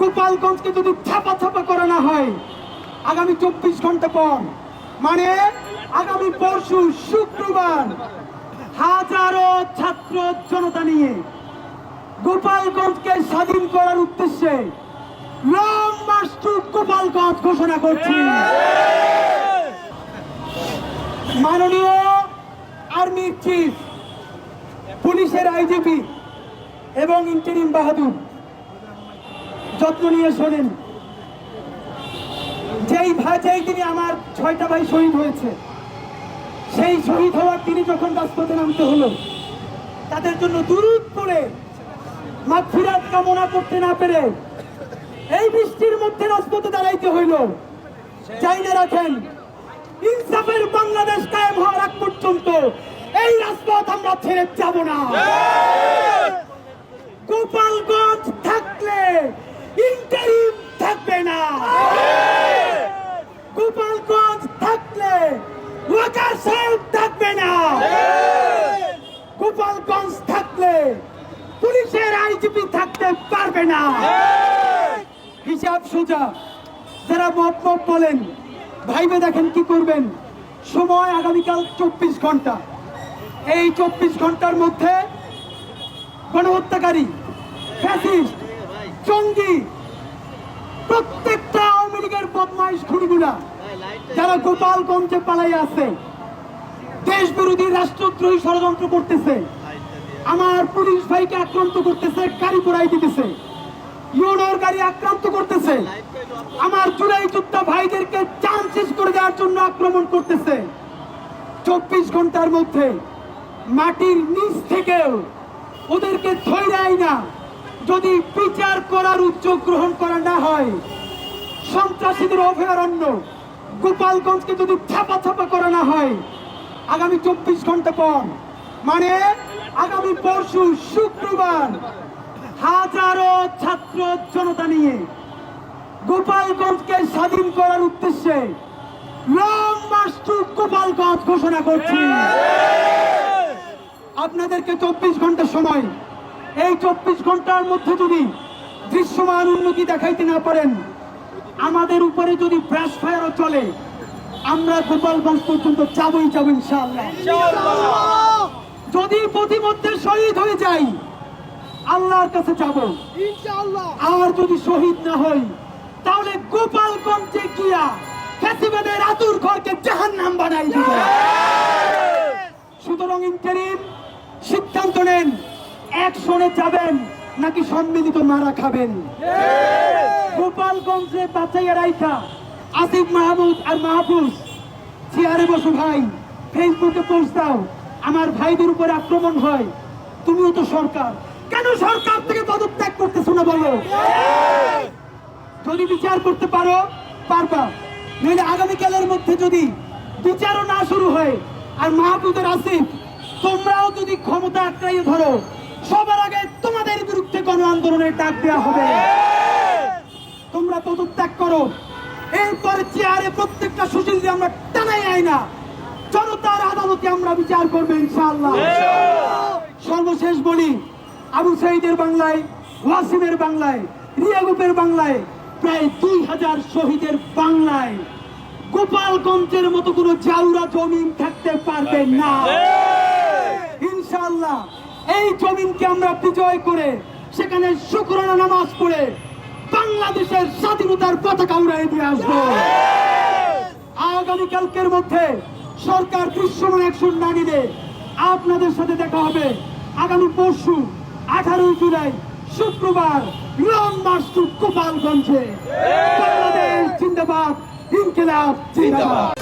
গোপালগঞ্জকে যদি ছাপা ছাপা করা না হয়, আগামী চব্বিশ ঘণ্টা পর মানে আগামী পরশু শুক্রবার, হাজারো ছাত্র জনতা নিয়ে গোপালগঞ্জকে স্বাধীন করার উদ্দেশ্যে লং মার্চ টু গোপালগঞ্জ ঘোষণা করছি। মাননীয় আর্মি চিফ পুলিশের আইজিপি এবং ইন্টারিম বাহাদুর। যত্ন নিয়ে শোনেন। যেই ভাই যেই দিনে আমার ছয়টা ভাই শহীদ হয়েছে, সেই শহীদ হওয়ার তিনি যখন রাজপথে নামতে হলো, তাদের জন্য দূরত করে মাগফিরাত কামনা করতে না পেরে এই বৃষ্টির মধ্যে রাজপথে দাঁড়াইতে হইল। চাই না রাখেন, ইনসাফের বাংলাদেশ কায়েম হওয়ার আগ পর্যন্ত এই রাজপথ আমরা ছেড়ে যাব না। ওয়াকার থাকবে না। গোপালগঞ্জ থাকলে পুলিশের আইজিপি থাকতে পারবে না। হিসাব সোজা। যারা মত মত বলেন ভাইবে দেখেন কি করবেন। সময় আগামীকাল চব্বিশ ঘণ্টা। এই চব্বিশ ঘণ্টার মধ্যে গণহত্যাকারী ফ্যাসিস্ট জঙ্গি প্রত্যেকটা আওয়ামী লীগের বদমাইশ খুনিগুলা যারা গোপালগঞ্জে পালাই আছে দেশ বিরোধী রাষ্ট্রদ্রোহী ষড়যন্ত্র করতেছে। আমার পুলিশ ভাইকে আক্রান্ত করতেছে, গাড়ি পোড়াই দিতেছে। ইউনোর গাড়ি আক্রান্ত করতেছে। আমার চুরাই যোদ্ধা ভাইদেরকে চান শেষ করে দেওয়ার জন্য আক্রমণ করতেছে। চব্বিশ ঘণ্টার মধ্যে মাটির নিচ থেকেও ওদেরকে ধৈরাই না। যদি বিচার করার উদ্যোগ গ্রহণ করা না হয়, সন্ত্রাসীদের অভয়ারণ্য গোপালগঞ্জকে যদি ছাপা ছাপা করা না হয় আগামী চব্বিশ ঘণ্টা পর মানে আগামী পরশু শুক্রবার, হাজারো ছাত্র জনতা নিয়ে গোপালগঞ্জকে স্বাধীন করার উদ্দেশ্যে লং মার্চ টু গোপালগঞ্জ ঘোষণা করছি। আপনাদেরকে চব্বিশ ঘণ্টা সময়, এই চব্বিশ ঘণ্টার মধ্যে যদি দৃশ্যমান উন্নতি দেখাইতে না পারেন, আমাদের উপরে যদি ব্রাশ ফায়ারও চলে আমরা গোপালগঞ্জ পর্যন্ত যাবই যাব ইনশাআল্লাহ। যদি প্রতিমধ্যে শহীদ হয়ে যাই আল্লাহর কাছে যাব। আর যদি শহীদ না হই তাহলে গোপালগঞ্জে গিয়া ফেসিবাদের আতুর ঘরকে জাহান্নাম বানাই দিব। সুতরাং ইন্টারিম সিদ্ধান্ত নেন এক একশনে যাবেন নাকি সম্মিলিত মারা খাবেন। গোপালগঞ্জে বাঁচাইয়া রাইখা আসিফ মাহমুদ আর মাহফুজ চেয়ারে বসো ভাই, ফেসবুকে পোস্ট দাও। আমার ভাইদের উপরে আক্রমণ হয়। তুমিও তো সরকার। কেন সরকার থেকে পদত্যাগ করতেছো না বলো? যদি বিচার করতে পারো, পারবা। নইলে আগামীকালের মধ্যে যদি বিচারও না শুরু হয়, আর মাহবুদের আসিফ, তোমরাও যদি ক্ষমতা আঁকড়াইয়ে ধরো, সবার আগে তোমাদের বিরুদ্ধে গণ আন্দোলনের ডাক দেওয়া হবে। তোমরা পদত্যাগ করো। এরপরে চেয়ারে প্রত্যেকটা সুশীল আমরা টানাই আই না। জনতার আদালতে আমরা বিচার করব ইনশাআল্লাহ। সর্বশেষ বলি আবু সাইদের বাংলায় ওয়াসিমের বাংলায় রিয়া রিয়াগুপের বাংলায় প্রায় দুই হাজার শহীদের বাংলায়। গোপালগঞ্জের মতো কোনো জাউরা জমিন থাকতে পারবে না। ইনশাআল্লাহ এই জমিনকে আমরা বিজয় করে সেখানে শুক্রানা নামাজ পড়ে বাংলাদেশের স্বাধীনতার পতাকা উড়াই দিয়ে আসব। আগামীকালকের মধ্যে সরকার দৃশ্যমান অ্যাকশন না নিলে আপনাদের সাথে দেখা হবে আগামী পরশু আঠারোই জুলাই শুক্রবার লং মার্চ টু গোপালগঞ্জে বাংলাদেশ জিন্দাবাদ ইনকিলাব জিন্দাবাদ।